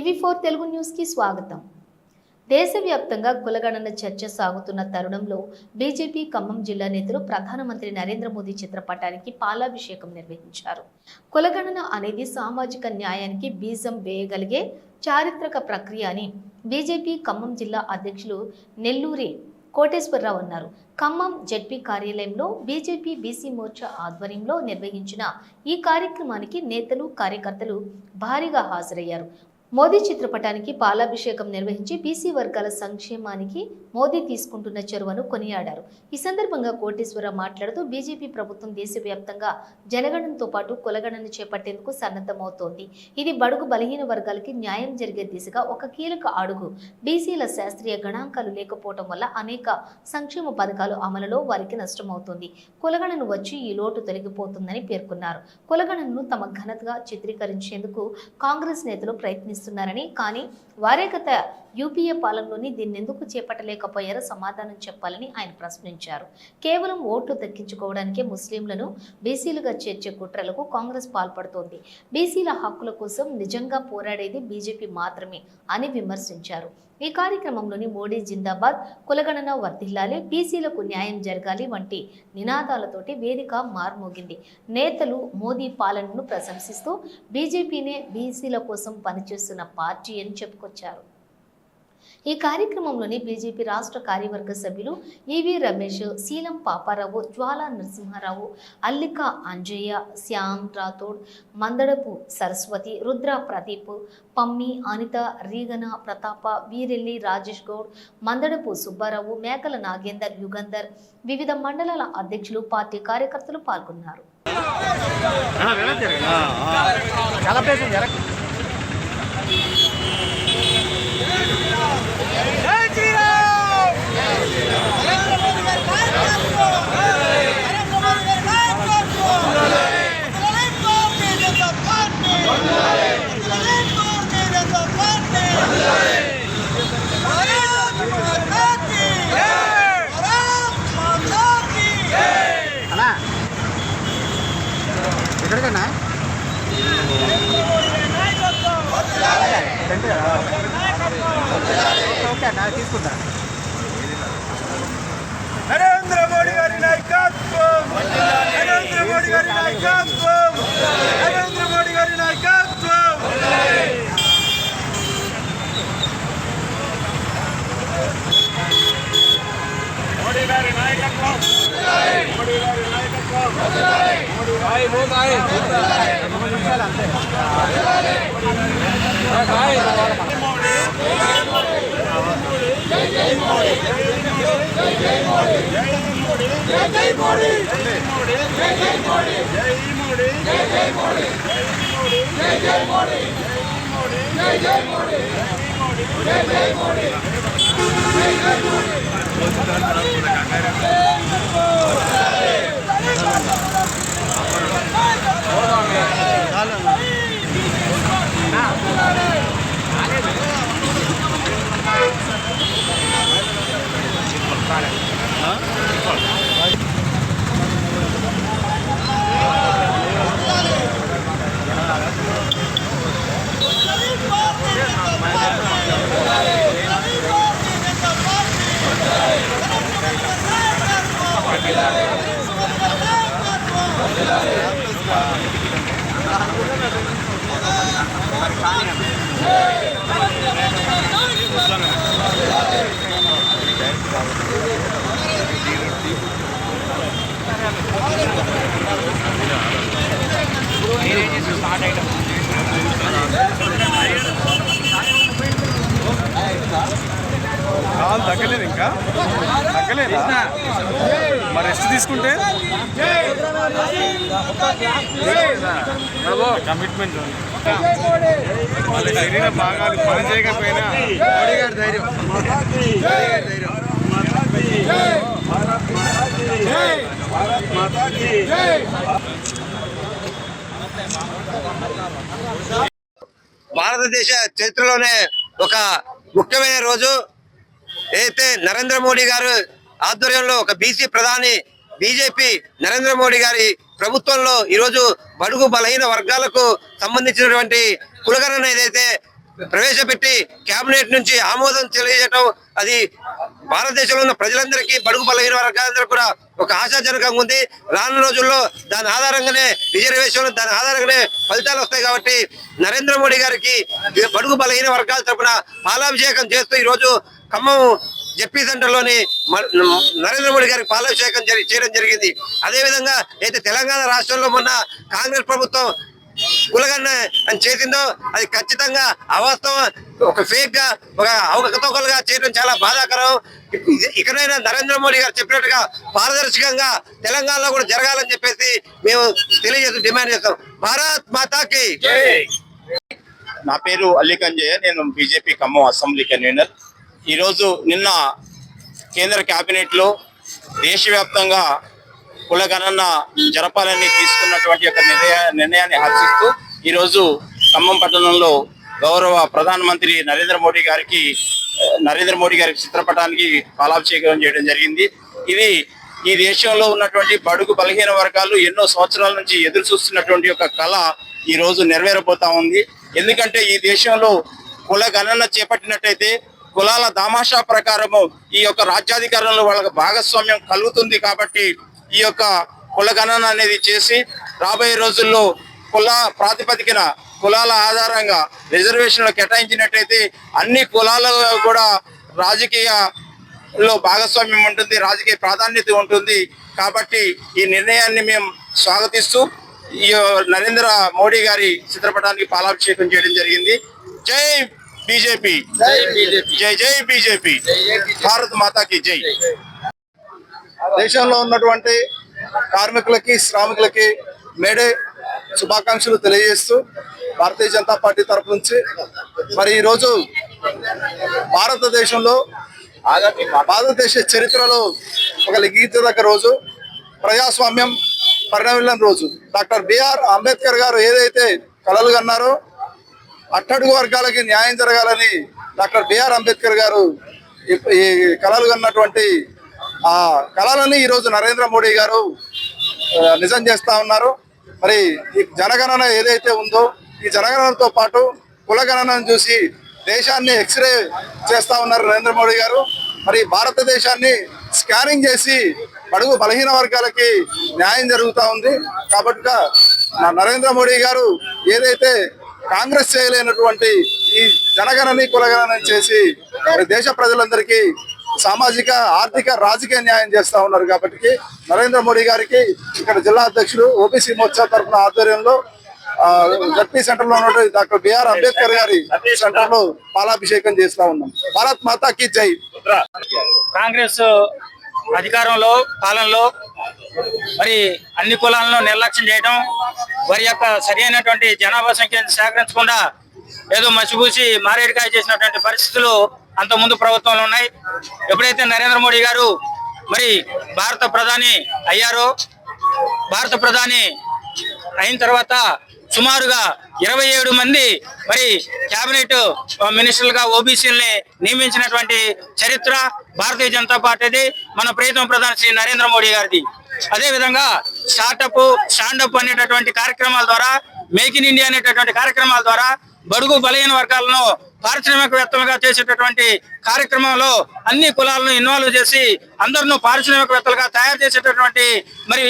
TV four Telugu న్యూస్కి స్వాగతం. దేశవ్యాప్తంగా కులగణన చర్చ సాగుతున్న తరుణంలో బీజేపీ ఖమ్మం జిల్లా నేతలు ప్రధానమంత్రి నరేంద్ర మోదీ చిత్రపటానికి పాలాభిషేకం నిర్వహించారు. కులగణన అనేది సామాజిక న్యాయానికి బీజం వేయగలిగే చారిత్రక ప్రక్రియ అని బీజేపీ ఖమ్మం జిల్లా అధ్యక్షులు నెల్లూరి కోటేశ్వరరావు అన్నారు. ఖమ్మం జడ్పీ కార్యాలయంలో బీజేపీ బీసీ మోర్చా ఆధ్వర్యంలో నిర్వహించిన ఈ కార్యక్రమానికి నేతలు కార్యకర్తలు భారీగా హాజరయ్యారు. మోదీ చిత్రపటానికి పాలాభిషేకం నిర్వహించి బీసీ వర్గాల సంక్షేమానికి మోదీ తీసుకుంటున్న చొరవను కొనియాడారు. ఈ సందర్భంగా కోటేశ్వరరావు మాట్లాడుతూ బీజేపీ ప్రభుత్వం దేశవ్యాప్తంగా జనగణనతో పాటు కులగణన చేపట్టేందుకు సన్నద్ధమవుతోంది. ఇది బడుగు బలహీన వర్గాలకి న్యాయం జరిగే దిశగా ఒక కీలక అడుగు. బీసీల శాస్త్రీయ గణాంకాలు లేకపోవడం వల్ల అనేక సంక్షేమ పథకాలు అమలులో వారికి నష్టమవుతుంది. కులగణను వచ్చి ఈ లోటు తొలగిపోతుందని పేర్కొన్నారు. కులగణను తమ ఘనతగా చిత్రీకరించేందుకు కాంగ్రెస్ నేతలు ప్రయత్నిస్తారు ప్రయత్నిస్తున్నారని కానీ వారే గత యూపీఏ పాలనలోని దీన్నెందుకు చేపట్టలేకపోయారో సమాధానం చెప్పాలని ఆయన ప్రశ్నించారు. కేవలం ఓట్లు దక్కించుకోవడానికే ముస్లింలను బీసీలుగా చేర్చే కుట్రలకు కాంగ్రెస్ పాల్పడుతోంది. బీసీల హక్కుల కోసం నిజంగా పోరాడేది బీజేపీ మాత్రమే అని విమర్శించారు. ఈ కార్యక్రమంలోని మోడీ జిందాబాద్ కులగణన వర్ధిల్లాలి బీసీలకు న్యాయం జరగాలి వంటి నినాదాలతోటి వేదిక మార్మోగింది. నేతలు మోదీ పాలనను ప్రశంసిస్తూ బీజేపీనే బీసీల కోసం పనిచేస్తున్న పార్టీ అని చెప్పుకొచ్చారు. ఈ కార్యక్రమంలోని బీజేపీ రాష్ట్ర కార్యవర్గ సభ్యులు ఈవి రమేష్ శీలం పాపారావు జ్వాలా నరసింహారావు అల్లిక అంజయ్య శ్యామ్ రాథోడ్ మందడపు సరస్వతి రుద్ర ప్రదీప్ పమ్మి అనిత రీగన ప్రతాప వీరెల్లి రాజేష్ గౌడ్ మందడపు సుబ్బారావు మేకల నాగేందర్ యుగంధర్ వివిధ మండలాల అధ్యక్షులు పార్టీ కార్యకర్తలు పాల్గొన్నారు. Hallelujah. కాలేదు భాయ్ కాలు తగ్గలేదు ఇంకా. తగ్గలేదు? మరి రెస్ట్ తీసుకుంటే? కమిట్మెంట్ శరీర భాగాలు పని చేయకపోయినా. మోడీ గారి ధైర్యం. భారతదేశ చరిత్రలోనే ఒక ముఖ్యమైన రోజు. అయితే నరేంద్ర మోడీ గారు ఆధ్వర్యంలో ఒక బీసీ ప్రధాని బీజేపీ నరేంద్ర మోడీ గారి ప్రభుత్వంలో ఈరోజు బడుగు బలహీన వర్గాలకు సంబంధించినటువంటి కులగణన ఏదైతే ప్రవేశపెట్టి కేబినెట్ నుంచి ఆమోదం తెలియజేయటం అది భారతదేశంలో ఉన్న ప్రజలందరికీ బడుగు బలహీన వర్గాలందరూ కూడా ఒక ఆశాజనకంగా ఉంది. రానున్న రోజుల్లో దాని ఆధారంగానే రిజర్వేషన్ దాని ఆధారంగానే ఫలితాలు వస్తాయి కాబట్టి నరేంద్ర మోడీ గారికి బడుగు బలహీన వర్గాల తరపున పాలాభిషేకం చేస్తూ ఈరోజు ఖమ్మం జెడ్పీ సెంటర్లోని మ- నరేంద్ర మోడీ గారికి పాలాభిషేకం జరిగి చేయడం జరిగింది. అదే విధంగా అయితే తెలంగాణ రాష్ట్రంలో మొన్న కాంగ్రెస్ ప్రభుత్వం కులగన్న అని చేసిందో అది ఖచ్చితంగా అవాస్తవం. ఒక ఫేక్గా ఒక అవకతవకలుగా చేయడం చాలా బాధాకరం. ఇక- ఇకనైనా నరేంద్ర మోడీ గారు చెప్పినట్టుగా పారదర్శకంగా తెలంగాణలో కూడా జరగాలని చెప్పేసి మేము తెలియజేస్తూ డిమాండ్ చేస్తాం. భారత్ మాతాకి. నా పేరు అల్లి నేను బీజేపీ ఖమ్మం అసెంబ్లీ కన్వీనర్. ఈరోజు నిన్న కేంద్ర క్యాబినెట్లో దేశవ్యాప్తంగా కులగణన జరపాలని తీసుకున్నటువంటి యొక్క నిర్ణయ నిర్ణయాన్ని హర్షిస్తూ ఈరోజు ఖమ్మం పట్టణంలో గౌరవ ప్రధానమంత్రి నరేంద్ర మోడీ గారికి నరేంద్ర మోడీ గారి చిత్రపటానికి పాలాభిషేకం చేయడం జరిగింది. ఇది ఈ దేశంలో ఉన్నటువంటి బడుగు బలహీన వర్గాలు ఎన్నో సంవత్సరాల నుంచి ఎదురు చూస్తున్నటువంటి ఒక కళ ఈ రోజు నెరవేరబోతా ఉంది. ఎందుకంటే ఈ దేశంలో కుల గణన చేపట్టినట్టయితే కులాల దామాషా ప్రకారము ఈ యొక్క రాజ్యాధికారంలో వాళ్ళకి భాగస్వామ్యం కలుగుతుంది కాబట్టి ఈ యొక్క కులగణన అనేది చేసి రాబోయే రోజుల్లో కుల ప్రాతిపదికన కులాల ఆధారంగా రిజర్వేషన్లు కేటాయించినట్టయితే అన్ని కులాలు కూడా రాజకీయ లో భాగస్వామ్యం ఉంటుంది రాజకీయ ప్రాధాన్యత ఉంటుంది. కాబట్టి ఈ నిర్ణయాన్ని మేము స్వాగతిస్తూ ఈ నరేంద్ర మోడీ గారి చిత్రపటానికి పాలాభిషేకం చేయడం జరిగింది. జై బీజేపీ జై జై బీజేపీ భారత్ మాతాకి జై దేశంలో ఉన్నటువంటి కార్మికులకి శ్రామికులకి మేడే శుభాకాంక్షలు తెలియజేస్తూ భారతీయ జనతా పార్టీ తరపు నుంచి మరి ఈరోజు భారతదేశంలో భారతదేశ చరిత్రలో ఒక లిఖించదగ్గ రోజు ప్రజాస్వామ్యం పరిణమిల్లిన రోజు. డాక్టర్ బిఆర్ అంబేద్కర్ గారు ఏదైతే కలలు కన్నారో అట్టడుగు వర్గాలకి న్యాయం జరగాలని డాక్టర్ బిఆర్ అంబేద్కర్ గారు ఈ- ఈ కళలు కన్నటువంటి ఆ కళలని ఈరోజు నరేంద్ర మోడీ గారు నిజం చేస్తా ఉన్నారు. మరి ఈ జనగణన ఏదైతే ఉందో ఈ జనగణనతో పాటు కులగణనను చూసి దేశాన్ని ఎక్స్రే చేస్తా ఉన్నారు నరేంద్ర మోడీ గారు. మరి భారతదేశాన్ని స్కానింగ్ చేసి బడుగు బలహీన వర్గాలకి న్యాయం జరుగుతూ ఉంది. కాబట్టి నా నరేంద్ర మోడీ గారు ఏదైతే కాంగ్రెస్ చేయలేనటువంటి ఈ జనగణని కులగణన చేసి మరి దేశ ప్రజలందరికీ సామాజిక ఆర్థిక రాజకీయ న్యాయం చేస్తా ఉన్నారు కాబట్టి నరేంద్ర మోడీ గారికి ఇక్కడ జిల్లా అధ్యక్షులు ఓబీసీ మోర్చా తరఫున ఆధ్వర్యంలో జడ్పీ సెంటర్లో ఉన్నటువంటి డాక్టర్ బిఆర్ అంబేద్కర్ గారి సెంటర్లో పాలాభిషేకం చేస్తా ఉన్నాం. భారత్ మాతా కి జై. కాంగ్రెస్ అధికారంలో పాలనలో మరి అన్ని కులాలను నిర్లక్ష్యం చేయడం వారి యొక్క సరైనటువంటి జనాభా సంఖ్యను సేకరించకుండా ఏదో మసిపూసి మారేడుకాయ చేసినటువంటి పరిస్థితులు అంతకుముందు ముందు ప్రభుత్వంలో ఉన్నాయి. ఎప్పుడైతే నరేంద్ర మోడీ గారు మరి భారత ప్రధాని అయ్యారో భారత ప్రధాని అయిన తర్వాత సుమారుగా ఇరవై ఏడు మంది మరి కేబినెట్ మినిస్టర్లుగా ఓబీసీలని నియమించినటువంటి చరిత్ర భారతీయ జనతా పార్టీది మన ప్రీతం ప్రధాని శ్రీ నరేంద్ర మోడీ గారిది. అదే విధంగా స్టార్టప్ స్టాండప్ అనేటటువంటి కార్యక్రమాల ద్వారా మేక్ ఇన్ ఇండియా అనేటటువంటి కార్యక్రమాల ద్వారా బడుగు బలహీన వర్గాలను పారిశ్రామికవేత్తలుగా చేసేటటువంటి కార్యక్రమంలో అన్ని కులాలను ఇన్వాల్వ్ చేసి అందరినూ పారిశ్రామికవేత్తలుగా తయారు చేసేటటువంటి మరి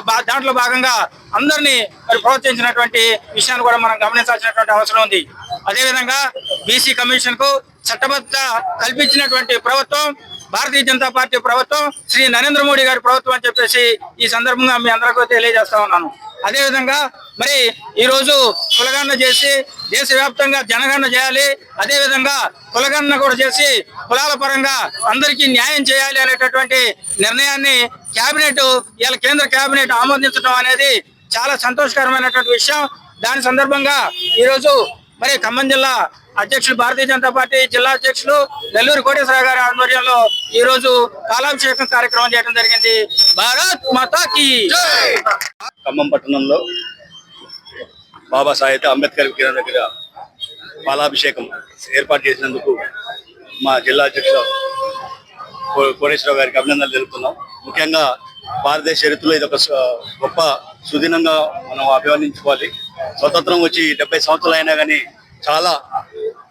బా- దాంట్లో భాగంగా అందరినీ మరి ప్రోత్సహించినటువంటి విషయాన్ని కూడా మనం గమనించాల్సినటువంటి అవసరం ఉంది. అదేవిధంగా బీసీ కమిషన్కు చట్టబద్ధ కల్పించినటువంటి ప్రభుత్వం భారతీయ జనతా పార్టీ ప్రభుత్వం శ్రీ నరేంద్ర మోడీ గారి ప్రభుత్వం అని చెప్పేసి ఈ సందర్భంగా మీ అందరికీ తెలియజేస్తా ఉన్నాను. అదేవిధంగా మరి ఈరోజు కులగన్న చేసి దేశవ్యాప్తంగా జనగణన చేయాలి. అదేవిధంగా కులగణన కూడా చేసి కులాల పరంగా అందరికీ న్యాయం చేయాలి అనేటటువంటి నిర్ణయాన్ని కేబినెట్ ఇలా కేంద్ర కేబినెట్ ఆమోదించడం అనేది చాలా సంతోషకరమైనటువంటి విషయం. దాని సందర్భంగా ఈరోజు మరి ఖమ్మం జిల్లా అధ్యక్షులు భారతీయ జనతా పార్టీ జిల్లా అధ్యక్షులు నెల్లూరు కోటేశ్వర గారి ఆధ్వర్యంలో ఈ రోజు కాలాభిషేకం కార్యక్రమం చేయడం జరిగింది. భారత్ మాతాకి ఖమ్మం పట్టణంలో బాబాసాహెబ్ అంబేద్కర్ విగ్రహం దగ్గర పాలాభిషేకం ఏర్పాటు చేసినందుకు మా జిల్లా అధ్యక్షుడు కో- కోటేశ్వరరావు గారికి అభినందనలు తెలుపుతున్నాం. ముఖ్యంగా భారతదేశ చరిత్రలో ఇది ఒక గొప్ప సుదినంగా మనం అభివర్ణించుకోవాలి. స్వతంత్రం వచ్చి డెబ్బై సంవత్సరాలు అయినా కానీ చాలా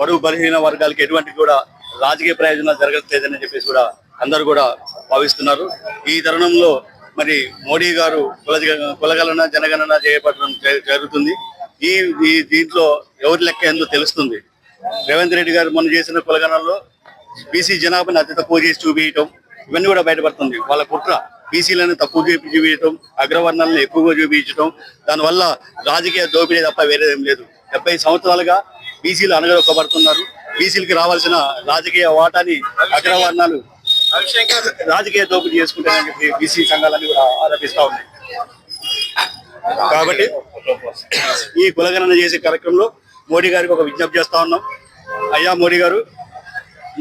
బరువు బలహీన వర్గాలకి ఎటువంటి కూడా రాజకీయ ప్రయోజనాలు జరగట్లేదని చెప్పేసి కూడా అందరూ కూడా భావిస్తున్నారు. ఈ తరుణంలో మరి మోడీ గారు కుల కులగణన జనగణన చేయబడడం జరుగుతుంది. ఈ దీంట్లో ఎవరి లెక్క ఏందో తెలుస్తుంది. రేవంత్ రెడ్డి గారు మొన్న చేసిన కులగణనలో బీసీ జనాభాని అతి తక్కువ చేసి చూపించడం ఇవన్నీ కూడా బయటపడుతుంది. వాళ్ళ కుట్ర బీసీలను తక్కువ చూపి చూపించడం అగ్రవర్ణాలను ఎక్కువగా చూపించడం దానివల్ల రాజకీయ దోపిడీ తప్ప వేరేదేం లేదు. డెబ్బై సంవత్సరాలుగా బీసీలు అనగదొక్కబడుతున్నారు బీసీలకి రావాల్సిన రాజకీయ వాటాని అగ్రవర్ణాలు రాజకీయ దోపిడీ చేసుకుంటారని బీసీ సంఘాలన్నీ కూడా ఆరోపిస్తా ఉన్నాయి. కాబట్టి ఈ కులగణన చేసే కార్యక్రమంలో మోడీ గారికి ఒక విజ్ఞప్తి చేస్తా ఉన్నాం. అయ్యా మోడీ గారు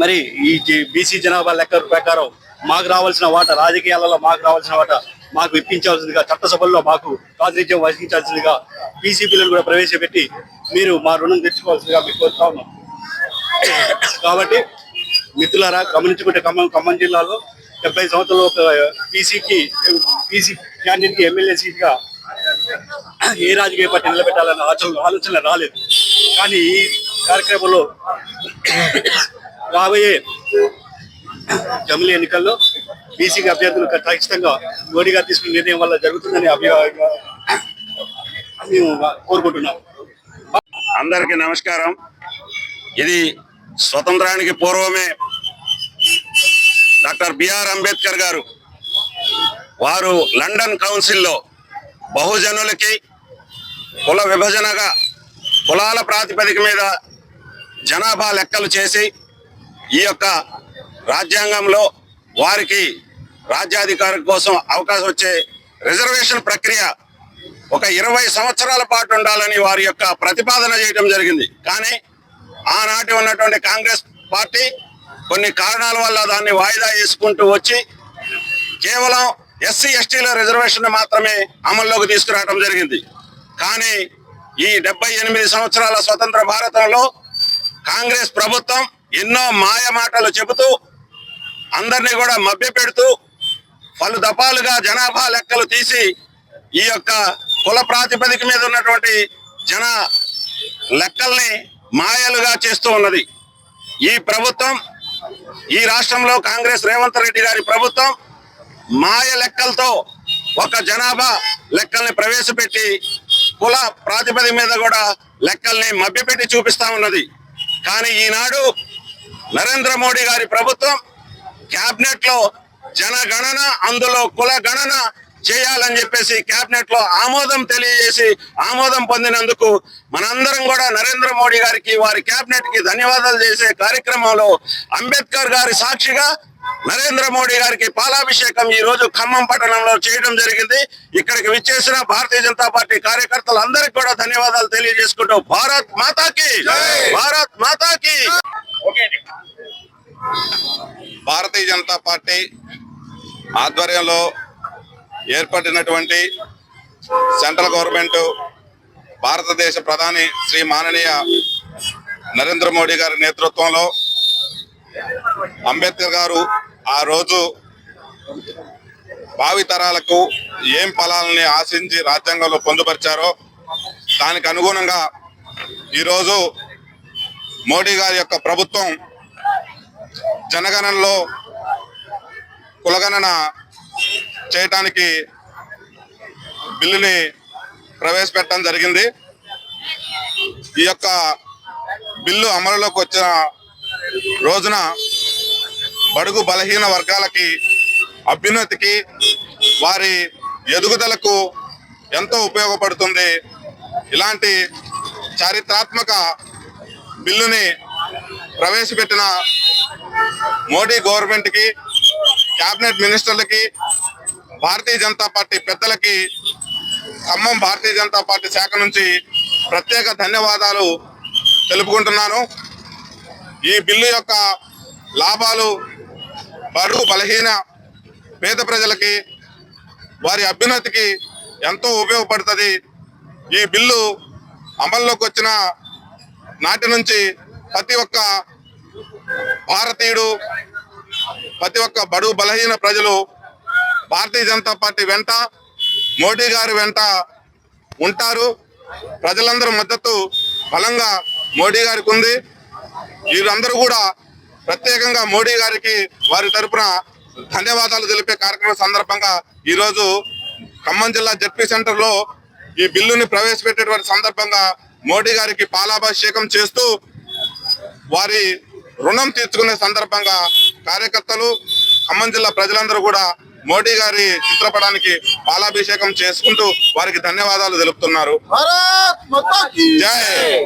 మరి ఈ బీసీ జనాభా లెక్క ప్రకారం మాకు రావాల్సిన వాట రాజకీయాలలో మాకు రావాల్సిన వాట మాకు ఇప్పించాల్సిందిగా చట్టసభల్లో మాకు ప్రాతినిధ్యం వహించాల్సిందిగా బీసీ బిల్లును కూడా ప్రవేశపెట్టి మీరు మా రుణం తెచ్చుకోవాల్సిందిగా మీకు కోరుతా ఉన్నాం. కాబట్టి మిత్రులారా గమనించుకుంటే ఖమ్మం ఖమ్మం జిల్లాలో డెబ్బై సంవత్సరాలు ఒక పీసీకి పీసీ క్యాండిడేట్కి ఎమ్మెల్యే సీట్గా ఏ రాజకీయ పార్టీ నిలబెట్టాలన్న ఆలోచన ఆలోచన రాలేదు. కానీ ఈ కార్యక్రమంలో రాబోయే జమిలీ ఎన్నికల్లో బీసీకి అభ్యర్థులు ఖచ్చితంగా మోడీ గారు తీసుకున్న నిర్ణయం వల్ల జరుగుతుందని అభిప్రాయంగా మేము కోరుకుంటున్నాం. అందరికీ నమస్కారం. ఇది స్వతంత్రానికి పూర్వమే డాక్టర్ బిఆర్ అంబేద్కర్ గారు వారు లండన్ కౌన్సిల్లో బహుజనులకి కుల విభజనగా కులాల ప్రాతిపదిక మీద జనాభా లెక్కలు చేసి ఈ యొక్క రాజ్యాంగంలో వారికి రాజ్యాధికారం కోసం అవకాశం వచ్చే రిజర్వేషన్ ప్రక్రియ ఒక ఇరవై సంవత్సరాల పాటు ఉండాలని వారి యొక్క ప్రతిపాదన చేయడం జరిగింది. కానీ ఆనాటి ఉన్నటువంటి కాంగ్రెస్ పార్టీ కొన్ని కారణాల వల్ల దాన్ని వాయిదా వేసుకుంటూ వచ్చి కేవలం ఎస్సీ ఎస్టీల రిజర్వేషన్ మాత్రమే అమల్లోకి తీసుకురావడం జరిగింది. కానీ ఈ డెబ్బై ఎనిమిది సంవత్సరాల స్వతంత్ర భారతంలో కాంగ్రెస్ ప్రభుత్వం ఎన్నో మాయ మాటలు చెబుతూ అందరినీ కూడా మభ్యపెడుతూ పలు దఫాలుగా జనాభా లెక్కలు తీసి ఈ యొక్క కుల ప్రాతిపదిక మీద ఉన్నటువంటి జన లెక్కల్ని మాయలుగా చేస్తూ ఉన్నది. ఈ ప్రభుత్వం ఈ రాష్ట్రంలో కాంగ్రెస్ రేవంత్ రెడ్డి గారి ప్రభుత్వం మాయ లెక్కలతో ఒక జనాభా లెక్కల్ని ప్రవేశపెట్టి కుల ప్రాతిపదిక మీద కూడా లెక్కల్ని మభ్యపెట్టి చూపిస్తా ఉన్నది. కానీ ఈనాడు నరేంద్ర మోడీ గారి ప్రభుత్వం క్యాబినెట్లో జనగణన అందులో కుల గణన చేయాలని చెప్పేసి క్యాబినెట్లో ఆమోదం తెలియజేసి ఆమోదం పొందినందుకు మనందరం కూడా నరేంద్ర మోడీ గారికి వారి క్యాబినెట్కి ధన్యవాదాలు చేసే కార్యక్రమంలో అంబేద్కర్ గారి సాక్షిగా నరేంద్ర మోడీ గారికి పాలాభిషేకం ఈ రోజు ఖమ్మం పట్టణంలో చేయడం జరిగింది. ఇక్కడికి విచ్చేసిన భారతీయ జనతా పార్టీ కార్యకర్తలు అందరికి కూడా ధన్యవాదాలు తెలియజేసుకుంటూ భారత్ మాతాకి భారత్ మాతాకి! భారతీయ జనతా పార్టీ ఆధ్వర్యంలో ఏర్పడినటువంటి సెంట్రల్ గవర్నమెంట్ భారతదేశ ప్రధాని శ్రీ మాననీయ నరేంద్ర మోడీ గారి నేతృత్వంలో అంబేద్కర్ గారు ఆ రోజు భావితరాలకు ఏం ఫలాలని ఆశించి రాజ్యాంగంలో పొందుపరిచారో దానికి అనుగుణంగా ఈరోజు మోడీ గారి యొక్క ప్రభుత్వం జనగణనలో కులగణన చేయటానికి బిల్లుని ప్రవేశపెట్టడం జరిగింది. ఈ యొక్క బిల్లు అమలులోకి వచ్చిన రోజున బడుగు బలహీన వర్గాలకి అభ్యున్నతికి వారి ఎదుగుదలకు ఎంతో ఉపయోగపడుతుంది. ఇలాంటి చారిత్రాత్మక బిల్లుని ప్రవేశపెట్టిన మోడీ గవర్నమెంట్కి కేబినెట్ మినిస్టర్లకి భారతీయ జనతా పార్టీ పెద్దలకి ఖమ్మం భారతీయ జనతా పార్టీ శాఖ నుంచి ప్రత్యేక ధన్యవాదాలు తెలుపుకుంటున్నాను. ఈ బిల్లు యొక్క లాభాలు బరువు బలహీన పేద ప్రజలకి వారి అభ్యున్నతికి ఎంతో ఉపయోగపడుతుంది. ఈ బిల్లు అమల్లోకి వచ్చిన నాటి నుంచి ప్రతి ఒక్క భారతీయుడు ప్రతి ఒక్క బడుగు బలహీన ప్రజలు భారతీయ జనతా పార్టీ వెంట మోడీ గారి వెంట ఉంటారు. ప్రజలందరూ మద్దతు బలంగా మోడీ గారికి ఉంది. వీరందరూ కూడా ప్రత్యేకంగా మోడీ గారికి వారి తరపున ధన్యవాదాలు తెలిపే కార్యక్రమం సందర్భంగా ఈరోజు ఖమ్మం జిల్లా జడ్పీ సెంటర్లో ఈ బిల్లుని ప్రవేశపెట్టేటువంటి సందర్భంగా మోడీ గారికి పాలాభిషేకం చేస్తూ వారి రుణం తీర్చుకునే సందర్భంగా కార్యకర్తలు ఖమ్మం జిల్లా ప్రజలందరూ కూడా మోడీ గారి చిత్రపటానికి పాలాభిషేకం చేసుకుంటూ వారికి ధన్యవాదాలు తెలుపుతున్నారు. జై!